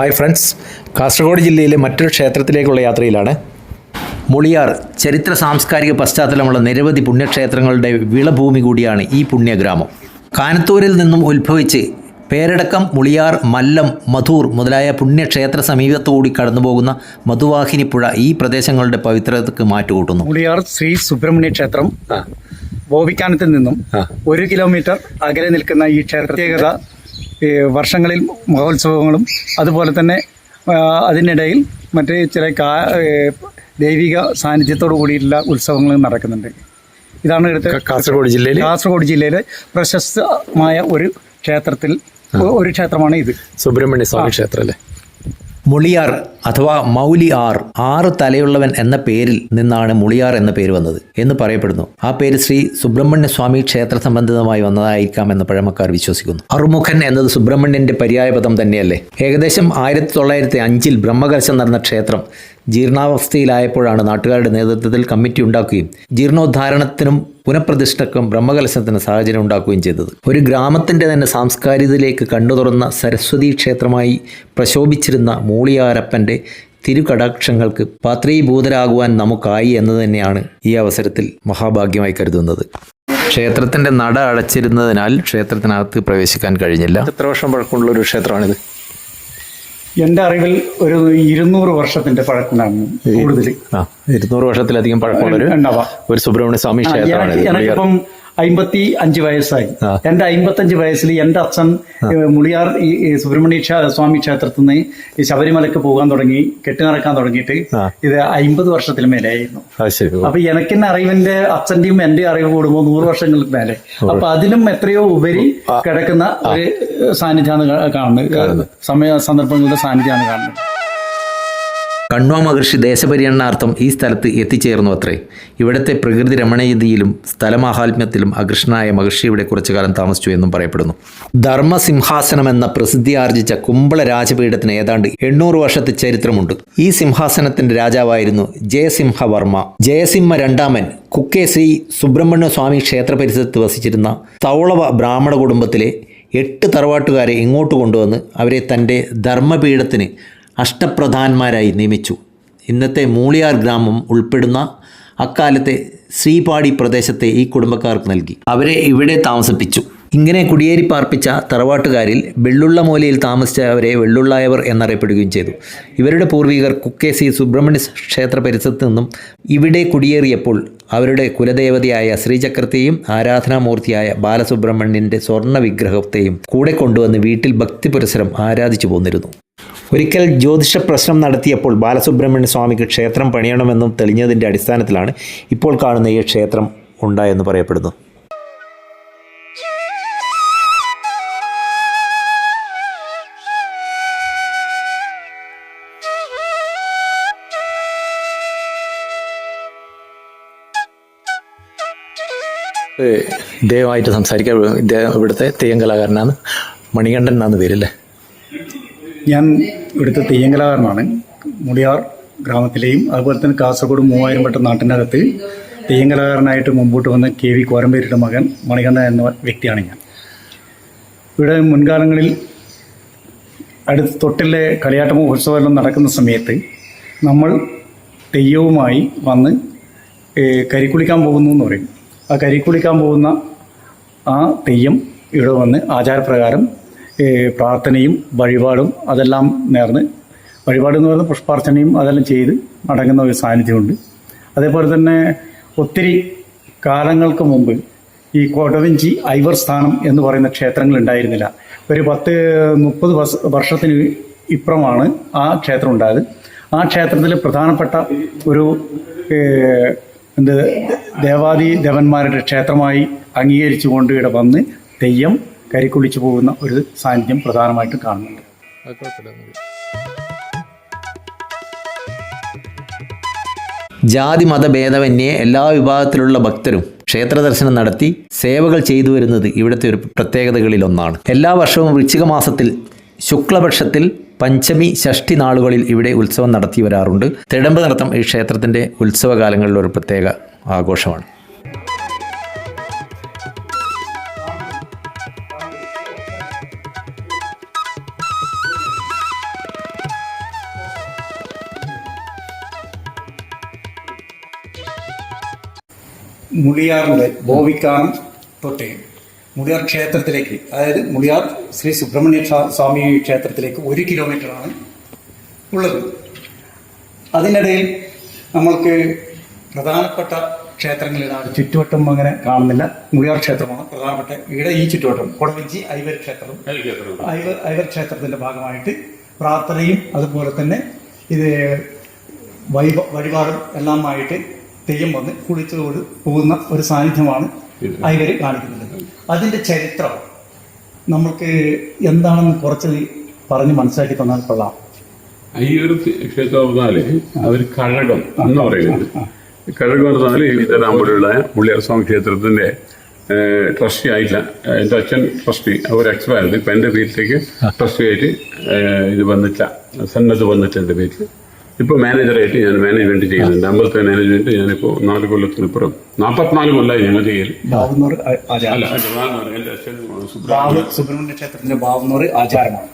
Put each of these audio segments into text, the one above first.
Hi friends. Kasaragod ജില്ലയിലെ മറ്റൊരു ക്ഷേത്രത്തിലേക്കുള്ള യാത്രയിലാണ് മുളിയാർ ചരിത്ര സാംസ്കാരിക പശ്ചാത്തലമുള്ള നിരവധി പുണ്യക്ഷേത്രങ്ങളുടെ വിളഭൂമി കൂടിയാണ് ഈ പുണ്യഗ്രാമം. കാനത്തൂരിൽ നിന്നും ഉത്ഭവിച്ച് പേരടക്കം മുളിയാർ മല്ലം മധൂർ മുതലായ പുണ്യക്ഷേത്ര സമീപത്തുകൂടി കടന്നുപോകുന്ന മധുവാഹിനി പുഴ ഈ പ്രദേശങ്ങളുടെ പവിത്രതയ്ക്ക് മാറ്റുകൂട്ടുന്നു. മുളിയാർ ശ്രീ സുബ്രഹ്മണ്യ ക്ഷേത്രം ബോവിക്കാനത്തിൽ നിന്നും ഒരു കിലോമീറ്റർ അകലെ നിൽക്കുന്ന ഈ പ്രത്യേകത വർഷങ്ങളിൽ മഹോത്സവങ്ങളും അതുപോലെ തന്നെ അതിനിടയിൽ മറ്റ് ചില കാ ദൈവിക സാന്നിധ്യത്തോടു കൂടിയിട്ടുള്ള ഉത്സവങ്ങളും നടക്കുന്നുണ്ട്. ഇതാണ് ഇവിടുത്തെ കാസർഗോഡ് ജില്ലയിൽ കാസർഗോഡ് ജില്ലയിലെ പ്രശസ്തമായ ഒരു ക്ഷേത്രത്തിൽ ഒരു ക്ഷേത്രമാണ് ഇത്. സുബ്രഹ്മണ്യ സ്വാമി ക്ഷേത്രം അല്ലേ മുളിയാർ അഥവാ മൗലി ആർ ആറ് തലയുള്ളവൻ എന്ന പേരിൽ നിന്നാണ് മുളിയാർ എന്ന പേര് വന്നത് എന്ന് പറയപ്പെടുന്നു. ആ പേര് ശ്രീ സുബ്രഹ്മണ്യ സ്വാമി ക്ഷേത്ര സംബന്ധിതമായി വന്നതായിരിക്കാം എന്ന് പഴമക്കാർ വിശ്വസിക്കുന്നു. അറുമുഖൻ എന്നത് സുബ്രഹ്മണ്യന്റെ പര്യായപദം തന്നെയല്ലേ? ഏകദേശം ആയിരത്തി തൊള്ളായിരത്തി അഞ്ചിൽ ബ്രഹ്മകലശം നടന്ന ക്ഷേത്രം ജീർണാവസ്ഥയിലായപ്പോഴാണ് നാട്ടുകാരുടെ നേതൃത്വത്തിൽ കമ്മിറ്റി ഉണ്ടാക്കുകയും ജീർണോദ്ധാരണത്തിനും പുനഃപ്രതിഷ്ഠക്കും ബ്രഹ്മകലശത്തിന് സാഹചര്യം ഉണ്ടാക്കുകയും ചെയ്തത്. ഒരു ഗ്രാമത്തിന്റെ തന്നെ സാംസ്കാരികതയിലേക്ക് കണ്ണു തുറന്ന സരസ്വതി ക്ഷേത്രമായി പ്രശോഭിച്ചിരുന്ന മൂളിയാരപ്പന്റെ തിരുകടാക്ഷങ്ങൾക്ക് പാത്രീഭൂതരാകുവാൻ നമുക്കായി എന്ന് തന്നെയാണ് ഈ അവസരത്തിൽ മഹാഭാഗ്യമായി കരുതുന്നത്. ക്ഷേത്രത്തിന്റെ നട അടച്ചിരുന്നതിനാൽ ക്ഷേത്രത്തിനകത്ത് പ്രവേശിക്കാൻ കഴിഞ്ഞില്ല. എത്ര വർഷം പഴക്കമുള്ള ഒരു ക്ഷേത്രമാണിത്? എന്റെ അറിവിൽ ഒരു ഇരുന്നൂറ് വർഷത്തിന്റെ പഴക്കമാണ് കൂടുതൽ. ഇരുന്നൂറ് വർഷത്തിലധികം പഴക്കമുള്ള ഒരു സുബ്രഹ്മണ്യ സ്വാമി ക്ഷേത്രമാണ് എനിക്ക് എനിക്കിപ്പം അമ്പത്തി അഞ്ച് വയസ്സായി എന്റെ അമ്പത്തഞ്ച് വയസ്സിൽ എന്റെ അച്ഛൻ മുളിയാർ ഈ സുബ്രഹ്മണ്യ സ്വാമി ക്ഷേത്രത്തിൽ നിന്ന് ഈ ശബരിമലക്ക് പോകാൻ തുടങ്ങി കെട്ടി നടക്കാൻ തുടങ്ങിയിട്ട് ഇത് അമ്പത് വർഷത്തിന് മേലെയായിരുന്നു അപ്പൊ എനിക്കെന്നെ അറിവിന്റെ അച്ഛന്റെയും എന്റെ അറിവ് കൂടുമ്പോൾ നൂറ് വർഷങ്ങൾക്ക് മേലെ. അപ്പൊ അതിലും എത്രയോ ഉപരി കിടക്കുന്ന ഒരു സാന്നിധ്യമാണ് കാണുന്നത്. സമയ സന്ദർഭങ്ങളുടെ സാന്നിധ്യമാണ് കാണുന്നത്. കണ്വ മഹർഷി ദേശപര്യടനാർത്ഥം ഈ സ്ഥലത്ത് എത്തിച്ചേർന്നു അത്രേ. ഇവിടുത്തെ പ്രകൃതി രമണീയതയിലും സ്ഥലമാഹാത്മ്യത്തിലും അകൃഷ്ണനായ മഹർഷി ഇവിടെ കുറച്ചു കാലം താമസിച്ചു എന്നും പറയപ്പെടുന്നു. ധർമ്മസിംഹാസനം എന്ന പ്രസിദ്ധി ആർജിച്ച കുമ്പള രാജപീഠത്തിന് ഏതാണ്ട് എണ്ണൂറ് വർഷത്തെ ചരിത്രമുണ്ട്. ഈ സിംഹാസനത്തിന്റെ രാജാവായിരുന്നു ജയസിംഹവർമ്മ. ജയസിംഹ രണ്ടാമൻ കുക്കെ ശ്രീ സുബ്രഹ്മണ്യ സ്വാമി ക്ഷേത്ര പരിസരത്ത് വസിച്ചിരുന്ന തൗളവ ബ്രാഹ്മണ കുടുംബത്തിലെ എട്ട് തറവാട്ടുകാരെ ഇങ്ങോട്ട് കൊണ്ടുവന്ന് അവരെ തന്റെ ധർമ്മപീഠത്തിന് അഷ്ടപ്രധാന്മാരായി നിയമിച്ചു. ഇന്നത്തെ മൂളിയാർ ഗ്രാമം ഉൾപ്പെടുന്ന അക്കാലത്തെ ശ്രീപാടി പ്രദേശത്തെ ഈ കുടുംബക്കാർക്ക് നൽകി. അവരെ ഇവിടെ താമസിപ്പിച്ചു. ഇങ്ങനെ കുടിയേരി പാർപ്പിച്ച തറവാട്ടുകാരിൽ വെള്ളുള്ള മൂലയിൽ താമസിച്ചവരെ വെള്ളുള്ളായവർ എന്നറിയപ്പെടുകയും ചെയ്തു. ഇവരുടെ പൂർവികർ കുക്കേസി സുബ്രഹ്മണ്യ ക്ഷേത്ര പരിസരത്ത് നിന്നും ഇവിടെ കുടിയേറിയപ്പോൾ അവരുടെ കുലദേവതയായ ശ്രീചക്രത്തെയും ആരാധനാമൂർത്തിയായ ബാലസുബ്രഹ്മണ്യന്റെ സ്വർണ വിഗ്രഹത്തെയും കൂടെ കൊണ്ടുവന്ന് വീട്ടിൽ ഭക്തി പുരസരം ആരാധിച്ചു പോന്നിരുന്നു. ഒരിക്കൽ ജ്യോതിഷ പ്രശ്നം നടത്തിയപ്പോൾ ബാലസുബ്രഹ്മണ്യ സ്വാമിക്ക് ക്ഷേത്രം പണിയണമെന്നും തെളിഞ്ഞതിന്റെ അടിസ്ഥാനത്തിലാണ് ഇപ്പോൾ കാണുന്ന ഈ ക്ഷേത്രം ഉണ്ടായെന്ന് പറയപ്പെടുന്നു. ഇദ്ദേഹമായിട്ട് സംസാരിക്കാൻ ഇദ്ദേഹം ഇവിടുത്തെ തെയ്യം കലാകാരനാണ്. മണികണ്ഠൻ എന്നാണ് പേരല്ലേ? ഞാൻ ഇവിടുത്തെ തെയ്യം കലാകാരനാണ്. മുടിയാർ ഗ്രാമത്തിലെയും അതുപോലെ തന്നെ കാസർഗോഡ് മൂവായിരം വട്ടം നാട്ടിനകത്ത് തെയ്യം കലാകാരനായിട്ട് മുമ്പോട്ട് വന്ന കെ വി കോരമ്പേരിയുടെ മകൻ മണികണ്ഠൻ എന്ന വ്യക്തിയാണ് ഞാൻ. ഇവിടെ മുൻകാലങ്ങളിൽ അടുത്ത് തൊട്ടിലെ കളിയാട്ട മഹോത്സവമെല്ലാം നടക്കുന്ന സമയത്ത് നമ്മൾ തെയ്യവുമായി വന്ന് കരിക്കുളിക്കാൻ പോകുന്നു എന്ന് പറയും. ആ കരിക്കുളിക്കാൻ പോകുന്ന ആ തെയ്യം ഇവിടെ വന്ന് ആചാരപ്രകാരം പ്രാർത്ഥനയും വഴിപാടും അതെല്ലാം നേർന്ന് വഴിപാട് എന്ന് പുഷ്പാർച്ചനയും അതെല്ലാം ചെയ്ത് മടങ്ങുന്ന ഒരു സാന്നിധ്യമുണ്ട്. അതേപോലെ തന്നെ ഒത്തിരി കാലങ്ങൾക്ക് മുമ്പ് ഈ കോട്ടവഞ്ചി ഐവർ സ്ഥാനം എന്ന് പറയുന്ന ക്ഷേത്രങ്ങൾ ഉണ്ടായിരുന്നില്ല. ഒരു പത്ത് മുപ്പത് വർഷ- വർഷത്തിന് ഇപ്പുറമാണ് ആ ക്ഷേത്രം ഉണ്ടായത്. ആ ക്ഷേത്രത്തിൽ പ്രധാനപ്പെട്ട ഒരു എന്ത്? ദേവാദി ദേവന്മാരുടെ ക്ഷേത്രമായി അംഗീകരിച്ചുകൊണ്ട് ഇവിടെ വന്ന് തെയ്യം കരിക്കുളിച്ചു പോകുന്ന ഒരു സാന്നിധ്യം പ്രധാനമായിട്ടും കാണുന്നുണ്ട്. ജാതി മതഭേദമന്യേ എല്ലാ വിഭാഗത്തിലുള്ള ഭക്തരും ക്ഷേത്ര ദർശനം നടത്തി സേവകൾ ചെയ്തു വരുന്നത് ഇവിടുത്തെ ഒരു പ്രത്യേകതകളിലൊന്നാണ്. എല്ലാ വർഷവും വൃശ്ചിക മാസത്തിൽ ശുക്ലപക്ഷത്തിൽ പഞ്ചമി ഷഷ്ടി നാളുകളിൽ ഇവിടെ ഉത്സവം നടത്തി വരാറുണ്ട്. തിടമ്പ് നടത്തം ഈ ക്ഷേത്രത്തിന്റെ ഉത്സവകാലങ്ങളിലൊരു പ്രത്യേക ആഘോഷമാണ്. മുളിയാറിന്റെ ബോവിക്കാനം തൊട്ടേ മുളിയാർ ക്ഷേത്രത്തിലേക്ക് അതായത് മുളിയാർ ശ്രീ സുബ്രഹ്മണ്യ സ്വാമി ക്ഷേത്രത്തിലേക്ക് ഒരു കിലോമീറ്ററാണ് ഉള്ളത്. അതിനിടയിൽ നമ്മൾക്ക് പ്രധാനപ്പെട്ട ക്ഷേത്രങ്ങളിലാണ് ചുറ്റുവട്ടം അങ്ങനെ കാണുന്നില്ല. മുളിയാർ ക്ഷേത്രമാണ് പ്രധാനപ്പെട്ട ഇവിടെ ഈ ചുറ്റുവട്ടം. കൊടവഞ്ചി ഐവർ ക്ഷേത്രം ഐവർ ഐവർ ക്ഷേത്രത്തിന്റെ ഭാഗമായിട്ട് പ്രാർത്ഥനയും അതുപോലെ തന്നെ ഇത് വൈഭ വഴിപാടും എല്ലാമായിട്ട് തെയ്യം വന്ന് കുളിച്ചതോട് പോകുന്ന ഒരു സാന്നിധ്യമാണ് ഐവര് കാണിക്കുന്നത്. അതിന്റെ ചരിത്രം നമ്മൾക്ക് എന്താണെന്ന് കുറച്ച് പറഞ്ഞ് മനസ്സിലാക്കി തന്നാൽ കൊള്ളാം. അയ്യൂർ ക്ഷേത്രം പറഞ്ഞാൽ അവർ കഴകം എന്ന് പറയുന്നത്? കഴകം എന്ന് പറഞ്ഞാൽ വിതരാമ്പുള്ള മുള്ളിയാർ സ്വാമി ക്ഷേത്രത്തിന്റെ ട്രസ്റ്റി ആയില്ല. എന്റെ അച്ഛൻ ട്രസ്റ്റി അവർ അച്ഛനായിരുന്നു ഇപ്പൊ എന്റെ പേരിലേക്ക് ട്രസ്റ്റി ആയിട്ട് ഇത് വന്നിട്ടില്ല. സന്നദ്ധ വന്നിട്ട് എന്റെ പേരിൽ ഇപ്പോൾ മാനേജറായിട്ട് ഞാൻ മാനേജ്മെന്റ് ചെയ്യുന്നുണ്ട്. അമ്പലത്തെ മാനേജ്മെന്റ് ഞാനിപ്പോൾ നാല് കൊല്ലത്തിനിപ്പുറം നാൽപ്പത്തിനാല് കൊല്ലമായി ഞങ്ങൾ ചെയ്യൽ സുബ്രഹ്മണ്യ ക്ഷേത്രത്തിന്റെ ബാവുന്നൂർ ആചാരമാണ്.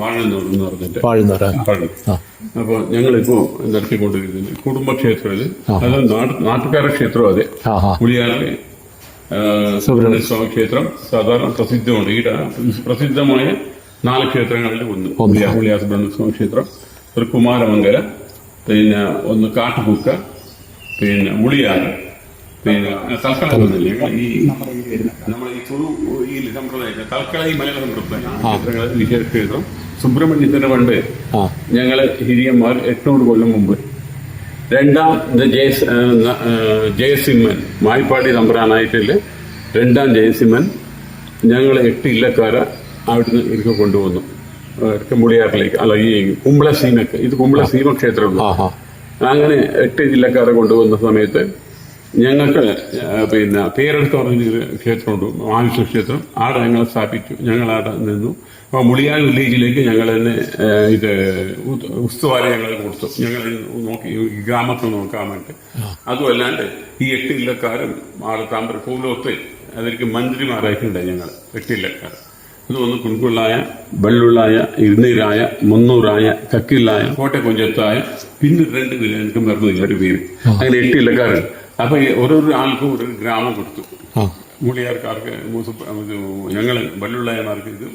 വാഴുന്നൂർ എന്ന് പറഞ്ഞിട്ട്. വാഴുന്നവരാ? പാടും അപ്പൊ ഞങ്ങളിപ്പോ നടത്തിക്കൊണ്ടിരിക്കുന്നത് കുടുംബക്ഷേത്രത്തിൽ. അത് നാട്ട് നാട്ടുകാരുടെ ക്ഷേത്രം അതെ. പുളിയാറിലെ സുബ്രഹ്മണ്യ സ്വാമി ക്ഷേത്രം സാധാരണ പ്രസിദ്ധമാണ്. ഈ പ്രസിദ്ധമായ നാല് ക്ഷേത്രങ്ങളിൽ ഒന്ന്. പുളിയാർ സുബ്രഹ്മണ്യ സ്വാമി ക്ഷേത്രം ഒരു കുമാരമംഗല പിന്നെ ഒന്ന് കാട്ടുപൂക്ക പിന്നെ മുളിയാറ് പിന്നെ തൽക്കാലം ഒന്നുമില്ല. ഈ നമ്മുടെ ഈ തുളു ഈ സമ്പ്രദായം തൽക്കാലം ഈ മലയാള സമ്പ്രദായം വിശേഷ സുബ്രഹ്മണ്യത്തിന്റെ പണ്ട് ഞങ്ങൾ ഹിരിയന്മാർ എട്ടുനൂറ് കൊല്ലം മുമ്പ് രണ്ടാം ജയസിംഹൻ മായിപ്പാടി തമ്പ്രാനായിട്ടില്ല? രണ്ടാം ജയസിംഹൻ ഞങ്ങൾ എട്ട് ഇല്ലക്കാരെ അവിടുന്ന് ഇരിക്കെ കൊണ്ടുവന്നു. ഇരിക്കെ മുളിയാറിലേക്ക് അല്ല ഈ കുമ്പള സീമക്ക് ഇത് കുമ്പള സീമ ക്ഷേത്രമാണ് ആ ആ അങ്ങനെ എട്ട് ജില്ലക്കാരെ കൊണ്ടുവന്ന സമയത്ത് ഞങ്ങൾക്ക് പിന്നെ പേരെടുത്ത് പറഞ്ഞൊരു ക്ഷേത്രമുണ്ട് മഹാവിഷ്ണു ക്ഷേത്രം. ആടെ ഞങ്ങൾ സ്ഥാപിച്ചു ഞങ്ങൾ ആടെ നിന്നു. അപ്പോൾ മുളിയാൽ വില്ലേജിലേക്ക് ഞങ്ങൾ തന്നെ ഇത് ഉസ്തുവാര ഞങ്ങൾ കൊടുത്തു. ഞങ്ങൾ നോക്കി ഗ്രാമത്തിൽ നോക്കാൻ വേണ്ടി. അതുമല്ലാണ്ട് ഈ എട്ട് ഇല്ലക്കാരും ആടെ താമ്പര പൂലൊത്ത് അതിലേക്ക് മന്ത്രിമാരായിട്ടുണ്ട് ഞങ്ങൾ എട്ട് ഇല്ലക്കാർ ഒന്ന് കുൺകുള്ളായ വെള്ളുള്ളായ ഇരുന്നീരായ മുന്നൂറായ കക്കില്ലായ കോട്ടക്കുഞ്ചത്തായ പിന്നെ രണ്ട് വിലക്കും മറന്നില്ല ഒരു പേര്. അങ്ങനെ എട്ട് ഇല്ലക്കാരുണ്ട്. അപ്പൊ ഓരോരോ ആൾക്കും ഒരു ഗ്രാമം കൊടുത്തു. മുളിയാർക്കാർക്ക് ഞങ്ങൾ വെള്ളുള്ളായമാർക്ക് ഇത്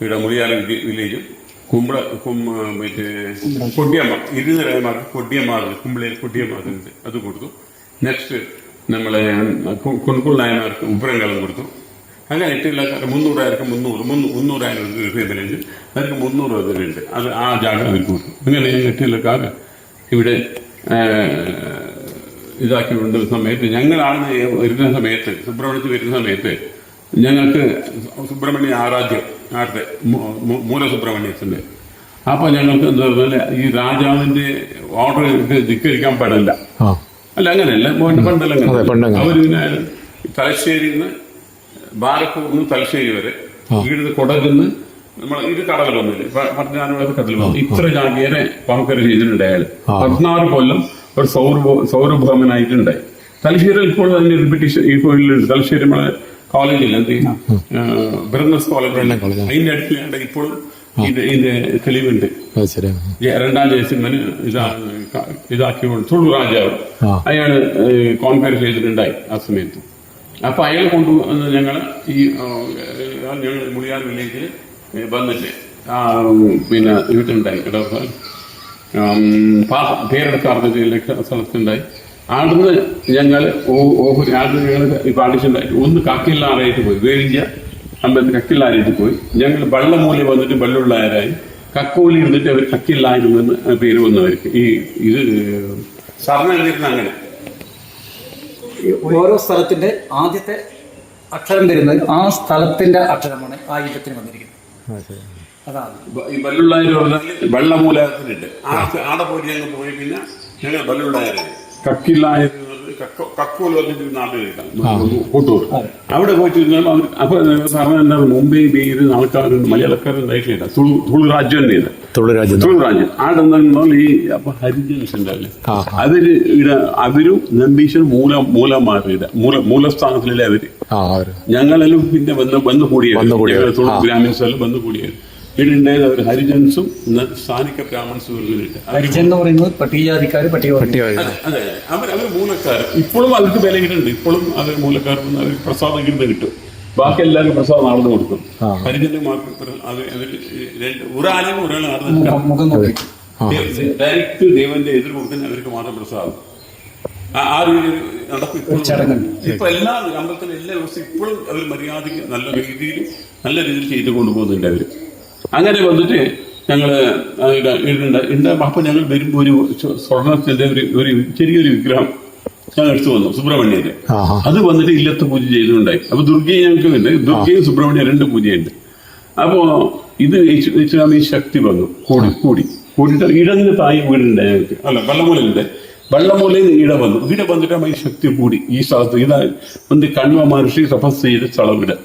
ഇവിടെ മുളിയാർ വി- വില്ലേജും കുമ്പള മറ്റേ കൊടിയമ്മ ഇരുന്നരായമാർക്ക് കൊടിയമ്മാർക്ക് കുമ്പളയിൽ കൊടിയമ്മാറുണ്ട് അത് കൊടുത്തു. നെക്സ്റ്റ് നമ്മളെ കുൺകുള്ളായമാർക്ക് ഉബ്രങ്ങളും കൊടുത്തു. അങ്ങനെ എട്ടില്ലാക്കാർക്ക് മുന്നൂറായിരം മുന്നൂറ് മുന്നൂ- മുന്നൂറായിരം പേരുണ്ട് അവർക്ക് മുന്നൂറ് രൂപയുണ്ട് അത് ആ ജാഗ അവർക്ക് കൊടുത്തു അങ്ങനെ എട്ടില്ലക്കാർ ഇവിടെ ഇതാക്കി കൊണ്ടുവരുന്ന സമയത്ത്. ഞങ്ങളാണ് വരുന്ന സമയത്ത് സുബ്രഹ്മണ്യത്തിൽ വരുന്ന സമയത്ത് ഞങ്ങൾക്ക് സുബ്രഹ്മണ്യ ആരാധ്യം ആരുടെ? മൂ- മൂ- മൂലസുബ്രഹ്മണ്യത്തിന്റെ. അപ്പൊ ഞങ്ങൾക്ക് എന്താ പറഞ്ഞാൽ ഈ രാജാവിന്റെ ഓർഡർ ധിക്കരിക്കാൻ പാടില്ല. അല്ല അങ്ങനെയല്ല. പണ്ട് പണ്ടല്ല തലശ്ശേരി അവരിങ്ങനെ തലശ്ശേരിയിൽ നിന്ന് തലശ്ശേരി വരെ ഇവിടുന്ന് കൊടകുന്ന് നമ്മൾ ഇത് കടലൊന്നുമില്ല വന്നില്ലേ? കടൽ വന്നു. ഇത്ര ജാഗീരെ പങ്കര ചെയ്തിട്ടുണ്ട് അയാൾ പതിനാറ് കൊല്ലം ഒരു സൗരഭ സൗരഭൗമനായിട്ടുണ്ടായി തലശ്ശേരിയിൽ ഇപ്പോൾ തന്നെ ബ്രിട്ടീഷ് ഈ കോഴിലുണ്ട് തലശ്ശേരി നമ്മളെ കോളേജിൽ എന്ത് ബ്രഹ്മസ് കോളേജ് അതിന്റെ അടുത്തിലാണ്ട് ഇപ്പോൾ ഇത് ഇതിന്റെ തെളിവുണ്ട്. രണ്ടാം ജയസിംഹന് ഇതാ ഇതാക്കി തുളു രാജാവ്. അയാൾ കോൺഫയർ ചെയ്തിട്ടുണ്ടായി ആ സമയത്ത്. അപ്പൊ അയാൾ കൊണ്ടുവന്ന് ഞങ്ങൾ ഈ ഞങ്ങൾ മുളിയാർ വില്ലേജിൽ വന്നിട്ട് ആ പിന്നെ ഇടവ പേരെടുത്ത് അറിഞ്ഞ സ്ഥലത്തുണ്ടായി. അവിടുന്ന് ഞങ്ങൾ ഓഹരി ആദ്യം ഞങ്ങൾ പാടിച്ചുണ്ടായിട്ട് ഒന്ന് കക്കില്ലാറായിട്ട് പോയി. വേവിഞ്ച അമ്പലത്തിൽ കക്കില്ലാരായിട്ട് പോയി. ഞങ്ങൾ വള്ളമൂലി വന്നിട്ട് വെള്ളമുള്ളവരായി കക്കോലി ഇരുന്നിട്ട് അവർ കക്കില്ലായിരുന്നു എന്ന് പേര് വന്നവർക്ക്. ഈ ഇത് സർണ എഴുതിയിരുന്ന അങ്ങനെ. ഓരോ സ്ഥലത്തിന്റെ ആദ്യത്തെ അക്ഷരം വരുന്നത് ആ സ്ഥലത്തിന്റെ അക്ഷരമാണ് ആ ഇല്ലത്തിന് വന്നിരിക്കുന്നത്. അതാണ്. ഈ പറഞ്ഞാൽ വെള്ളമൂലത്തിനുണ്ട് ആടെ പോയിട്ട് ഞങ്ങൾ പോയി പിന്നെ ഞങ്ങൾ കക്കില്ലായത് കക്കോൽ കൂട്ടൂർ അവിടെ പോയിട്ട് അപ്പൊ പറഞ്ഞ മുംബൈ ബീര് ആൾക്കാരുണ്ട് മലയാളക്കാരുണ്ടായിട്ടില്ല തുളു തുളു രാജ്യം ഇത് തുളു രാജ്യം. ആടെ ഈ അപ്പൊ ഹരിജൻസ് ഉണ്ടാവില്ലേ? ആ, അവർ ഇവിടെ അവരും നമ്പീശൻ മൂല മൂലമാരുടെ മൂല മൂലസ്ഥാനത്തിലല്ലേ അവർ? ഞങ്ങളെല്ലാം പിന്നെ വന്ന് വന്ന് കൂടിയത് തുളു. ഗ്രാമീൺസ് എല്ലാം വന്ന് കൂടിയത് ഇവിടെ ഉണ്ടായത് അവർ ഹരിജൻസും ന- സ്ഥാനിക ബ്രാഹ്മൺസും ഉണ്ട് ഹരിജൻ എന്ന് പറയുന്നത് പട്ടികജാതിക്കാർ പട്ടിക അതെ അവർ അവർ മൂലക്കാർ. ഇപ്പോഴും അവർക്ക് വില കിട്ടുന്നുണ്ട്. ഇപ്പോഴും അവർ മൂലക്കാർ അവർ പ്രസാദം കിട്ടുന്ന കിട്ടും. ബാക്കി എല്ലാവർക്കും പ്രസാദം നടന്നു കൊടുക്കും. ഹരിജന് ഒരാളും ഒരാൾ നടന്നു മുഖം നോക്കി. ഡയറക്റ്റ് ദൈവന്റെ എതിർ കൊടുക്കുന്ന അവർക്ക് മാത്രം പ്രസാദം. ആ- ഒരു രീതിയിൽ നടക്കും ഇപ്പോഴും ഇപ്പൊ എല്ലാ അമ്പലത്തിലെ എല്ലാ ദിവസവും ഇപ്പോഴും അവർ മര്യാദയ്ക്ക് നല്ല രീതിയിൽ നല്ല രീതിയിൽ ചെയ്തു കൊണ്ടുപോകുന്നുണ്ട് അവർ. അങ്ങനെ വന്നിട്ട് ഞങ്ങൾ ഇടുന്നുണ്ട് ഉണ്ട് അപ്പം ഞങ്ങൾ വരുമ്പോൾ ഒരു സ്വർണത്തിന്റെ ഒരു ഒരു ചെറിയൊരു വിഗ്രഹം ഞങ്ങൾ എടുത്തു വന്നു സുബ്രഹ്മണ്യന്റെ. അത് വന്നിട്ട് ഇല്ലത്ത് പൂജ ചെയ്തുണ്ടായി അപ്പൊ ദുർഗയെ ഞങ്ങൾക്ക് ഉണ്ട് ദുർഗയും സുബ്രഹ്മണ്യം രണ്ട് പൂജയുണ്ട്. അപ്പോ ഇത് യേശുസ്വാമി ശക്തി വന്നു. കൂടി കൂടി. കൂടിയിട്ട് ഇടന്ന് തായി വീടുണ്ട് ഞങ്ങൾക്ക്. അല്ല വെള്ളമൂലുണ്ട് വെള്ളമൂലയിൽ ഈട വന്നു. ഈട വന്നിട്ട് ഈ ശക്തി കൂടി. ഈ സ്ഥലത്ത് ഇതാ വന്ന് കണ്വ മഹർഷി തപസ് ചെയ്ത സ്ഥലം ഇവിടെ.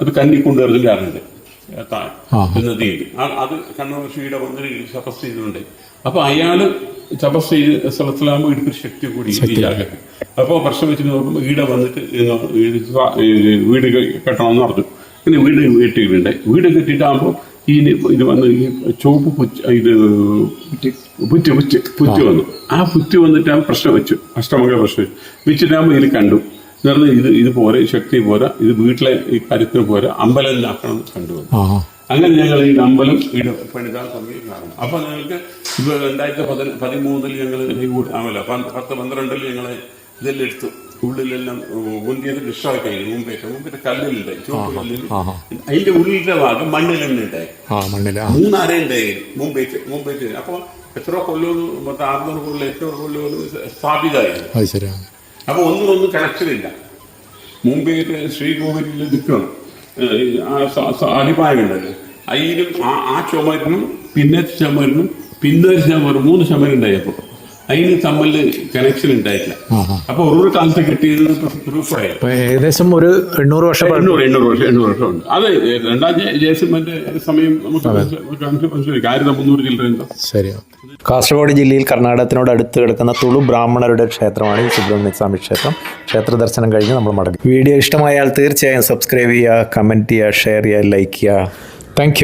അത് കന്നിക്കൊണ്ടുവരുന്നതിന്റെ അറിഞ്ഞത് നദിയിൽ ആ- അത് കണ്ണൂർ മന്ത്രി തപസ് ചെയ്തിട്ടുണ്ട്. അപ്പൊ അയാൾ തപസ് ചെയ്ത് സ്ഥലത്തിലാകുമ്പോൾ ഇടുക്കൊരു ശക്തി കൂടി ഈ അപ്പോൾ അപ്പൊ പ്രശ്നം വെച്ച് നോക്കുമ്പോൾ ഈട വന്നിട്ട് വീട് കെട്ടണമെന്ന് പറഞ്ഞു. പിന്നെ വീട് കെട്ടിയിട്ടുണ്ട്. വീട് കെട്ടിയിട്ടാകുമ്പോൾ ഈ ഇത് വന്ന് ഈ ചുവപ്പ് പുച്ച് ഇത് പുറ്റ്. പുറ്റ് പുറ്റ് വന്നു. ആ പുറ്റ് വന്നിട്ടാകുമ്പോൾ പ്രശ്നം വെച്ചു. അഷ്ടമംഗല പ്രശ്നം വെച്ചു. വെച്ചിട്ടാകുമ്പോൾ ഇതിൽ കണ്ടു. എന്ന് ഇത് ഇത് പോരെ ശക്തി പോരാ ഇത് വീട്ടിലെ ഈ കാര്യത്തിന് പോരാ അമ്പലം ആക്കണം എന്ന് കണ്ടുവന്നു അങ്ങനെ ഞങ്ങൾ ഈ അമ്പലം ഇട പണിതാൻ തുടങ്ങി കാണും. അപ്പൊ ഞങ്ങൾക്ക് ഇപ്പൊ രണ്ടായിരത്തി പതി പതിമൂന്നിൽ ഞങ്ങൾ ആമല്ല പത്ത് പന്ത്രണ്ടിൽ ഞങ്ങൾ ഇതെല്ലാം എടുത്തു ഉള്ളിലെല്ലാം മുന്തിയത് ഡിസ്ട്രോയ് കഴിഞ്ഞു മുമ്പേറ്റ മുമ്പേറ്റ് കല്ലിലുണ്ട്. ചുവപ്പ് കല്ലിൽ. അതിന്റെ ഉള്ളിലെ ഭാഗം മണ്ണിൽ തന്നെ ഉണ്ടായി മൂന്നര ഉണ്ടായി മുമ്പേറ്റ് മുമ്പേറ്റ് അപ്പൊ എത്ര കൊല്ലം മൊത്തം ആറുനൂറ് കൊല്ലം എത്ര കൊല്ലം സ്ഥാപിതമായിരുന്നു അത് ശരിയാണ് അപ്പൊ ഒന്നിനൊന്നും കണക്ഷൻ ഇല്ല മുമ്പേ ശ്രീകോവിലിൽ നിൽക്കണം. സ- സ- ആ ചുമരിനും പിന്നത്തെ ചുമരിനും പിന്നൊരു ചുമർ മൂന്ന് ചുമരുണ്ടായപ്പോൾ അതിന് തമ്മിൽ കണക്ഷൻ ഉണ്ടായിട്ടില്ല. അപ്പൊ ഒരു കാലത്ത് കിട്ടിയത് പ്രൂഫായി ഏകദേശം ഒരു എണ്ണൂറ് വർഷം. എണ്ണൂറ് എണ്ണൂറ് വർഷം എണ്ണൂറ് വർഷം ഉണ്ട്. അത് രണ്ടാം ജയ- ജയസിംഹന്റെ സമയം നമുക്ക് ആയിരത്തി മുന്നൂറ് ചില്ലറ ശരി. കാസർഗോഡ് ജില്ലയിൽ കർണാടകത്തിനോട് അടുത്ത് കിടക്കുന്ന തുളു ബ്രാഹ്മണരുടെ ക്ഷേത്രമാണ് ഈ സുബ്രഹ്മണ്യ സ്വാമി ക്ഷേത്രം. ക്ഷേത്ര ദർശനം കഴിഞ്ഞ് നമ്മൾ മടങ്ങി. വീഡിയോ ഇഷ്ടമായാൽ തീർച്ചയായും സബ്സ്ക്രൈബ് ചെയ്യുക കമന്റ് ചെയ്യുക ഷെയർ ചെയ്യുക ലൈക്ക് ചെയ്യുക. താങ്ക്